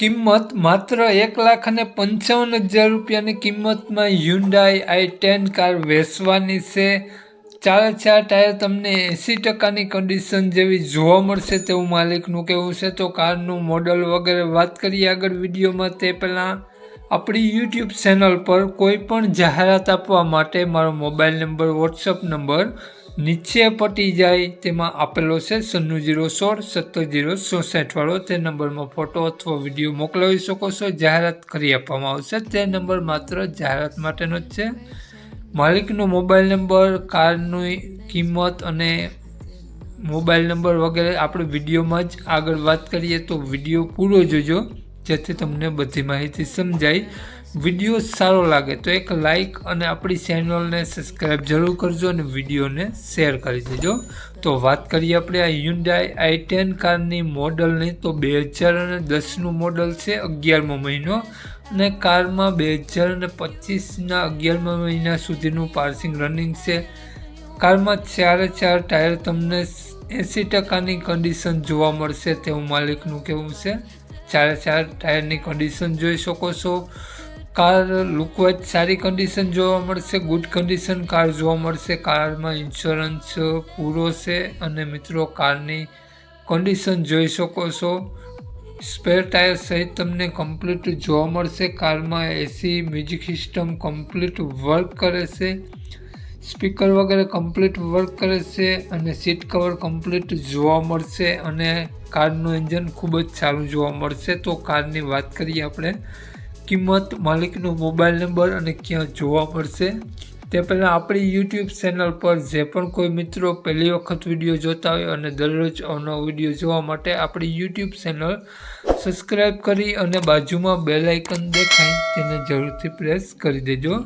કિંમત માત્ર એક લાખ અને પંચાવન હજાર રૂપિયાની કિંમતમાં હ્યુન્ડાઈ આઈ ટેન કાર વેચવાની છે. ચારે ચાર ટાયર તમને એંસી ટકાની કન્ડિશન જેવી જોવા મળશે તેવું માલિકનું કહેવું છે. તો કારનું મોડલ વગેરે વાત કરીએ આગળ વિડીયોમાં તે પહેલાં. આપણી યુટ્યુબ ચેનલ પર કોઈ પણ જાહેરાત આપવા માટે મારો મોબાઈલ નંબર વોટ્સઅપ નંબર નીચે પટી જાય તેમાં આપેલો છે સન્નું જીરો સોળ સત્તર જીરો ચોસઠવાળો તે નંબરમાં ફોટો અથવા વીડિયો મોકલાવી શકો છો. જાહેરાત કરી આપવામાં આવશે. તે નંબર માત્ર જાહેરાત માટેનો જ છે. માલિકનો મોબાઈલ નંબર, કારની કિંમત અને મોબાઈલ નંબર વગેરે આપણે વિડીયોમાં જ આગળ વાત કરીએ તો વીડિયો પૂરો જોજો, જેથી તમને બધી માહિતી સમજાય. વીડિયો સારો લાગે તો એક લાઈક અને આપણી ચેનલને સબસ્ક્રાઈબ જરૂર કરજો અને વિડીયોને શેર કરી દેજો. તો વાત કરીએ આપણે આ યુન્ડાઈ આઈ ટેન કારની મોડલની તો બે હજાર અને દસનું મોડલ છે અગિયારમો મહિનો. અને કારમાં બે હજાર અને પચીસના અગિયારમા મહિના સુધીનું પાર્સિંગ રનિંગ છે. કારમાં ચારે ચાર ટાયર તમને એંસી ટકાની કન્ડિશન જોવા મળશે તેવું માલિકનું કહેવું છે. ચારે ચાર ટાયરની કન્ડિશન જોઈ શકો છો. કાર લુકવાઇઝ સારી કન્ડિશન જોવા મળશે ગુડ કન્ડિશન કાર જોવા મળશે કારમાં ઇન્સ્યોરન્સ પૂરો છે અને મિત્રો કારની કન્ડિશન જોઈ શકો છો. સ્પેર ટાયર સહિત તમને કમ્પ્લીટ જોવા મળશે કારમાં AC music system complete work કરે છે. સ્પીકર વગેરે કમ્પ્લીટ વર્ક કરે છે અને સીટ કવર કમ્પ્લીટ જોવા મળશે અને કારનું એન્જિન ખૂબ જ સારું જોવા મળશે. તો કારની વાત કરીએ આપણે. કિંમત, માલિકનો મોબાઈલ નંબર અને ક્યાં જોવા મળશે? તે પહેલાં આપણી યુટ્યુબ ચેનલ પર જે પણ કોઈ મિત્રો પહેલી વખત વીડિયો જોતા હોય અને દરરોજ અવનવો વીડિયો જોવા માટે આપણી યુટ્યુબ ચેનલ સબસ્ક્રાઈબ કરી અને બાજુમાં બેલ આઇકન દેખાય તેને જરૂરથી પ્રેસ કરી દેજો.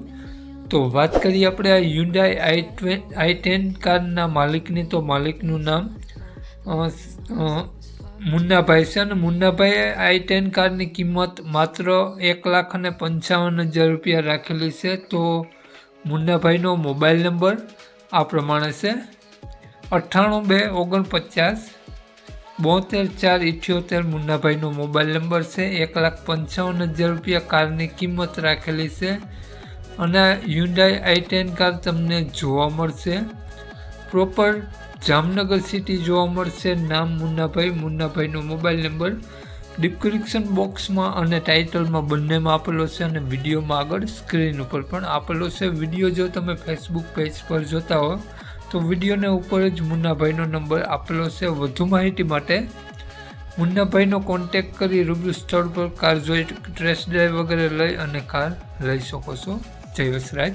તો વાત કરીએ આપણે આ યુન્ડાઈ આઈ ટ્વે આઈ ટેન કારના માલિકની. તો માલિકનું નામ મુન્નાભાઈ છે અને મુન્નાભાઈએ આઈ ટેન કારની કિંમત માત્ર એક લાખ અને પંચાવન હજાર રૂપિયા રાખેલી છે. તો મુન્નાભાઈનો મોબાઈલ નંબર આ પ્રમાણે છે. અઠ્ઠાણું બે ઓગણપચાસ બોતેર ચાર ઇઠ્યોતેર મુન્નાભાઈનો મોબાઈલ નંબર છે. એક લાખ પંચાવન હજાર રૂપિયા કારની કિંમત રાખેલી છે. અને યુન્ડાઈ આઈ ટેન કાર તમને જોવા મળશે. પ્રોપર જામનગર સિટી જોવા મળશે. નામ મુન્નાભાઈ. મુન્નાભાઈનો મોબાઈલ નંબર ડિસ્ક્રિપ્શન બોક્સમાં અને ટાઇટલમાં બંનેમાં આપેલો છે અને વિડીયોમાં આગળ સ્ક્રીન ઉપર પણ આપેલો છે. વીડિયો જો તમે ફેસબુક પેજ પર જોતા હો, તો વિડીયોને ઉપર જ મુન્નાભાઈનો નંબર આપેલો છે. વધુ માહિતી માટે મુન્નાભાઈનો કોન્ટેક કરી રૂબરૂ સ્થળ પર કાર જોઈ ટ્રેસ ડ્રાઈવ વગેરે લઈ અને કાર લઈ શકો છો. જય વસરાજ.